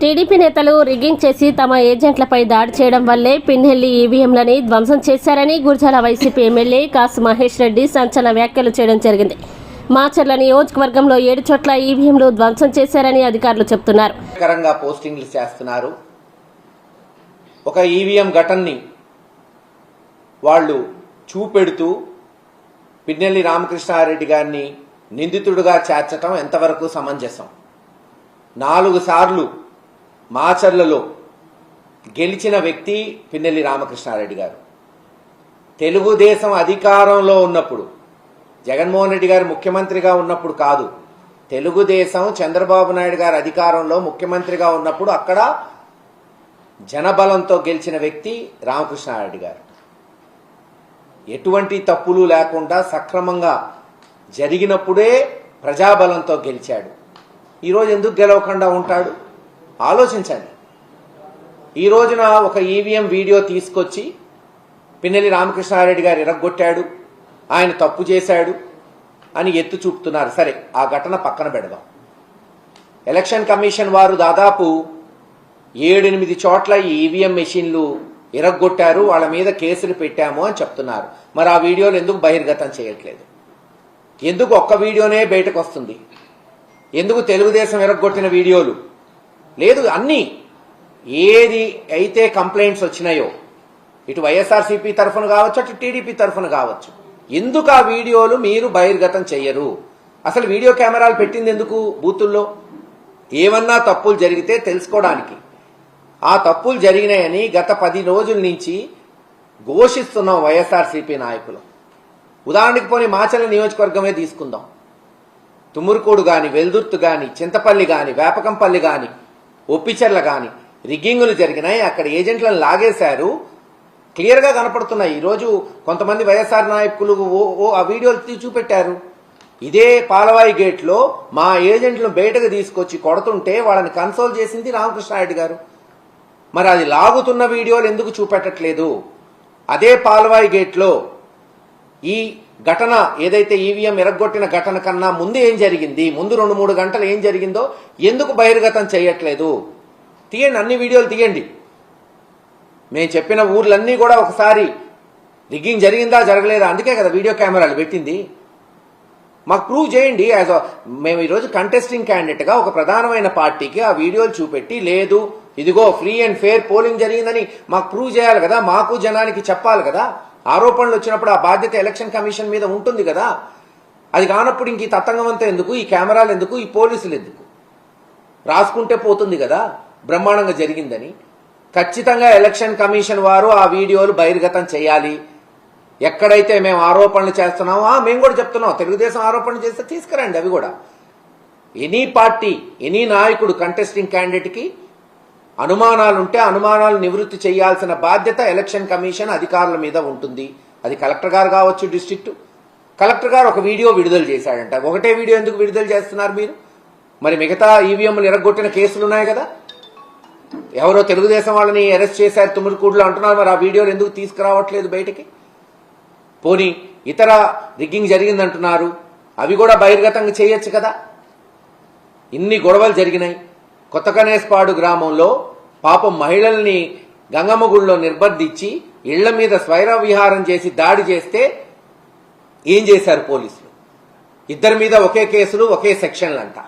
TDP నేతలు rigging చేసి తమ ఏజెంట్లపై దాడి చేయడం వల్లే పిన్నెల్లి ఈవీఎంలని ధ్వంసం చేశారని గురజాల వైసీపీ ఎమ్మెల్యే కాసు మహేష్ రెడ్డి సంచలన వ్యాఖ్యలు చేయడం జరిగింది. మాచర్ల నియోజకవర్గంలో ఏడు చోట్ల ఈవీఎంలు ధ్వంసం చేశారని అధికారులు చెబుతున్నారు పోస్టింగ్లు చేస్తున్నారు. ఒక ఈవీఎం ఘటనని వాళ్ళు చూపెడుతూ పిన్నెల్లి రామకృష్ణారెడ్డి గారిని నిందితుడుగా చేర్చటం ఎంతవరకు సమంజసం? నాలుగు సార్లు మాచర్లలో గెలిచిన వ్యక్తి పిన్నెల్లి రామకృష్ణారెడ్డి గారు. తెలుగుదేశం అధికారంలో ఉన్నప్పుడు జగన్మోహన్ రెడ్డి గారు ముఖ్యమంత్రిగా ఉన్నప్పుడు కాదు తెలుగుదేశం చంద్రబాబు నాయుడు గారు అధికారంలో ముఖ్యమంత్రిగా ఉన్నప్పుడు అక్కడ జనబలంతో గెలిచిన వ్యక్తి రామకృష్ణారెడ్డి గారు. ఎటువంటి తప్పులు లేకుండా సక్రమంగా జరిగినప్పుడే ప్రజాబలంతో గెలిచాడు. ఈరోజు ఎందుకు గెలవకుండా ఉంటాడు? ఆలోచించండి. ఈ రోజున ఒక ఈవీఎం వీడియో తీసుకొచ్చి పిన్నెల్లి రామకృష్ణారెడ్డి గారు ఇరగొట్టాడు ఆయన తప్పు చేశాడు అని ఎత్తు చూపుతున్నారు. సరే ఆ ఘటన పక్కన పెడదాం. ఎలక్షన్ కమిషన్ వారు దాదాపు ఏడెనిమిది చోట్ల ఈ ఈవీఎం మెషిన్లు ఇరగొట్టారు వాళ్ళ మీద కేసులు పెట్టాము అని చెప్తున్నారు. మరి ఆ వీడియోలు ఎందుకు బహిర్గతం చేయట్లేదు? ఎందుకు ఒక్క వీడియోనే బయటకు వస్తుంది? ఎందుకు తెలుగుదేశం ఇరగొట్టిన వీడియోలు? లేదు అన్నీ. ఏది అయితే కంప్లైంట్స్ వచ్చినాయో ఇటు వైఎస్ఆర్సీపీ తరఫున కావచ్చు అటు టీడీపీ తరఫున కావచ్చు. ఎందుకు ఆ వీడియోలు మీరు బహిర్గతం చెయ్యరు? అసలు వీడియో కెమెరాలు పెట్టింది ఎందుకు బూతుల్లో? ఏమన్నా తప్పులు జరిగితే తెలుసుకోవడానికి. ఆ తప్పులు జరిగినాయని గత పది రోజుల నుంచి ఘోషిస్తున్నాం వైఎస్ఆర్సీపీ నాయకులు. ఉదాహరణకి పోనీ మాచల నియోజకవర్గమే తీసుకుందాం. తుమ్మురుకోడు గాని వెల్దుర్తు గాని చింతపల్లి గాని వేపకంపల్లి గాని ఒప్పిచర్ల కానీ రిగ్గింగులు జరిగినాయి. అక్కడ ఏజెంట్లను లాగేశారు. క్లియర్గా కనపడుతున్నాయి. ఈరోజు కొంతమంది వైఎస్ఆర్ నాయకులు ఓ ఓ ఆ వీడియోలు తీ చూపెట్టారు. ఇదే పాలవాయి గేట్లో మా ఏజెంట్లను బయటకు తీసుకొచ్చి కొడుతుంటే వాళ్ళని కన్సోల్ చేసింది రామకృష్ణారెడ్డి గారు. మరి అది లాగుతున్న వీడియోలు ఎందుకు చూపెట్టట్లేదు? అదే పాలవాయి గేట్లో ఈ ఘటన ఏదైతే ఈవీఎం ఎరగొట్టిన ఘటన కన్నా ముందు ఏం జరిగింది? ముందు రెండు మూడు గంటలు ఏం జరిగిందో ఎందుకు బహిర్గతం చేయట్లేదు? తీయండి అన్ని వీడియోలు తీయండి. మేము చెప్పిన ఊర్లన్నీ కూడా ఒకసారి రిగ్గింగ్ జరిగిందా జరగలేదా? అందుకే కదా వీడియో కెమెరాలు పెట్టింది. మాకు ప్రూవ్ చేయండి. యాజ్ మేము ఈరోజు కంటెస్టింగ్ క్యాండిడేట్గా ఒక ప్రధానమైన పార్టీకి ఆ వీడియోలు చూపెట్టి లేదు ఇదిగో ఫ్రీ అండ్ ఫేర్ పోలింగ్ జరిగిందని మాకు ప్రూవ్ చేయాలి కదా మాకు జనానికి చెప్పాలి కదా. ఆరోపణలు వచ్చినప్పుడు ఆ బాధ్యత ఎలక్షన్ కమిషన్ మీద ఉంటుంది కదా? అది కానప్పుడు ఇంక ఈ తతంగం అంతా ఎందుకు? ఈ కెమెరాలు ఎందుకు? ఈ పోలీసులు ఎందుకు? రాసుకుంటే పోతుంది కదా? బ్రహ్మాండంగా జరిగిందని. ఖచ్చితంగా ఎలక్షన్ కమిషన్ వారు ఆ వీడియోలు బహిర్గతం చేయాలి. ఎక్కడైతే మేము ఆరోపణలు చేస్తున్నామో మేము కూడా చెప్తున్నాం. తెలుగుదేశం ఆరోపణలు చేస్తే తీసుకురండి అవి కూడా. ఎనీ పార్టీ ఎనీ నాయకుడు కంటెస్టింగ్ క్యాండిడేట్కి అనుమానాలుంటే అనుమానాలు నివృత్తి చేయాల్సిన బాధ్యత ఎలక్షన్ కమిషన్ అధికారుల మీద ఉంటుంది. అది కలెక్టర్ గారు కావచ్చు డిస్ట్రిక్ట్. కలెక్టర్ గారు ఒక వీడియో విడుదల చేశాడంట. ఒకటే వీడియో ఎందుకు విడుదల చేస్తున్నారు మీరు? మరి మిగతా ఈవీఎంలు ఎరగొట్టిన కేసులు ఉన్నాయి కదా? ఎవరో తెలుగుదేశం వాళ్ళని అరెస్ట్ చేశారు తుమ్మిడికూడులో అంటున్నారు. మరి ఆ వీడియోలు ఎందుకు తీసుకురావట్లేదు బయటికి? పోనీ ఇతర రిగ్గింగ్ జరిగిందంటున్నారు. అవి కూడా బహిర్గతంగా చేయొచ్చు కదా? ఇన్ని గొడవలు జరిగినాయి. కొత్తకనేస్పాడు గ్రామంలో పాపం మహిళల్ని గంగమ్మ గుడిలో నిర్బంధించి ఇళ్ళ మీద స్వైర విహారం చేసి దాడి చేస్తే ఏం చేశారు పోలీసులు? ఇద్దరి మీద ఒకే కేసులు ఒకే సెక్షన్లు అంట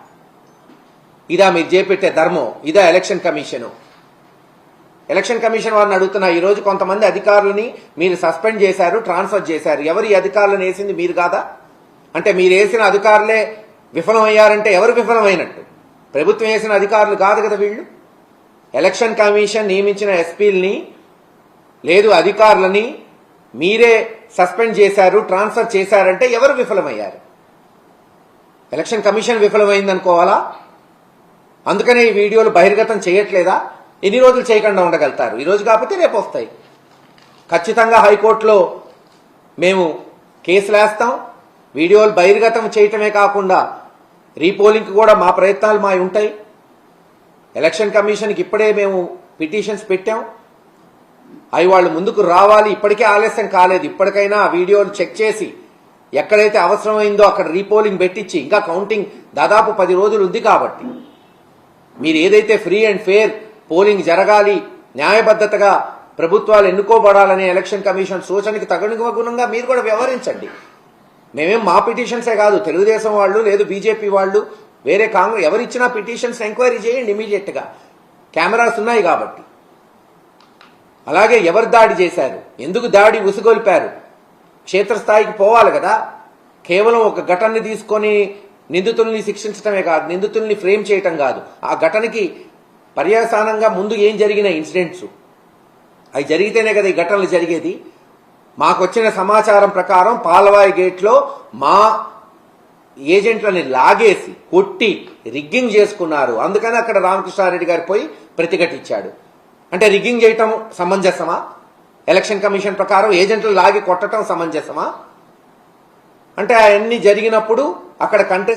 ఇదా మీరు చేపెట్టే ధర్మం ఇదా ఎలక్షన్ కమిషను. ఎలక్షన్ కమిషన్ వారిని అడుగుతున్నా ఈరోజు కొంతమంది అధికారులని మీరు సస్పెండ్ చేశారు ట్రాన్స్ఫర్ చేశారు. ఎవరు ఈ అధికారులను వేసింది మీరు కాదా? అంటే మీరు వేసిన అధికారులే విఫలమయ్యారంటే ఎవరు విఫలమైనట్టు? ప్రభుత్వం వేసిన అధికారులు కాదు కదా వీళ్ళు? ఎలక్షన్ కమిషన్ నియమించిన ఎస్పీల్ని లేదు అధికారులని మీరే సస్పెండ్ చేశారు ట్రాన్స్ఫర్ చేశారంటే ఎవరు విఫలమయ్యారు? ఎలక్షన్ కమిషన్ విఫలమైందనుకోవాలా? అందుకనే ఈ వీడియోలు బహిర్గతం చేయట్లేదా? ఎన్ని రోజులు చేయకుండా ఉండగలుగుతారు? ఈరోజు కాకపోతే రేపు వస్తాయి. ఖచ్చితంగా హైకోర్టులో మేము కేసులు వేస్తాం వీడియోలు బహిర్గతం చేయటమే కాకుండా రీపోలింగ్ కూడా మా ప్రయత్నాలు మా ఉంటాయి. ఎలక్షన్ కమిషన్కి ఇప్పుడే మేము పిటిషన్స్ పెట్టాం. అవి వాళ్ళు ముందుకు రావాలి. ఇప్పటికే ఆలస్యం కాలేదు. ఇప్పటికైనా ఆ వీడియోలు చెక్ చేసి ఎక్కడైతే అవసరమైందో అక్కడ రీపోలింగ్ పెట్టించి ఇంకా కౌంటింగ్ దాదాపు పది రోజులు ఉంది కాబట్టి. మీరు ఏదైతే ఫ్రీ అండ్ ఫేర్ పోలింగ్ జరగాలి న్యాయబద్ధతగా ప్రభుత్వాలు ఎన్నుకోబడాలనే ఎలక్షన్ కమిషన్ సూచనకి తగనుగుణంగా మీరు కూడా వ్యవహరించండి. మేమేం మా పిటిషన్సే కాదు. తెలుగుదేశం వాళ్ళు లేదు బీజేపీ వాళ్ళు వేరే కాంగ్రెస్ ఎవరిచ్చినా పిటిషన్స్ ఎంక్వైరీ చేయండి ఇమీడియట్గా. కెమెరాస్ ఉన్నాయి కాబట్టి. అలాగే ఎవరు దాడి చేశారు? ఎందుకు దాడి ఉసుగొల్పారు? క్షేత్రస్థాయికి పోవాలి కదా. కేవలం ఒక ఘటనని తీసుకొని నిందితుల్ని శిక్షించడమే కాదు నిందితుల్ని ఫ్రేమ్ చేయటం కాదు. ఆ ఘటనకి పర్యవసానంగా ముందు ఏం జరిగిన ఇన్సిడెంట్స్? అవి జరిగితేనే కదా ఈ ఘటనలు జరిగేది. మాకొచ్చిన సమాచారం ప్రకారం పాలవాయి గేట్లో మా ఏజెంట్లని లాగేసి కొట్టి రిగ్గింగ్ చేసుకున్నారు. అందుకని అక్కడ రామకృష్ణారెడ్డి గారు పోయి ప్రతిఘటించాడు. అంటే రిగ్గింగ్ చేయటం సమంజసమా? ఎలక్షన్ కమిషన్ ప్రకారం ఏజెంట్లు లాగి కొట్టడం సమంజసమా? అంటే అవన్నీ జరిగినప్పుడు అక్కడ కంటెస్ట్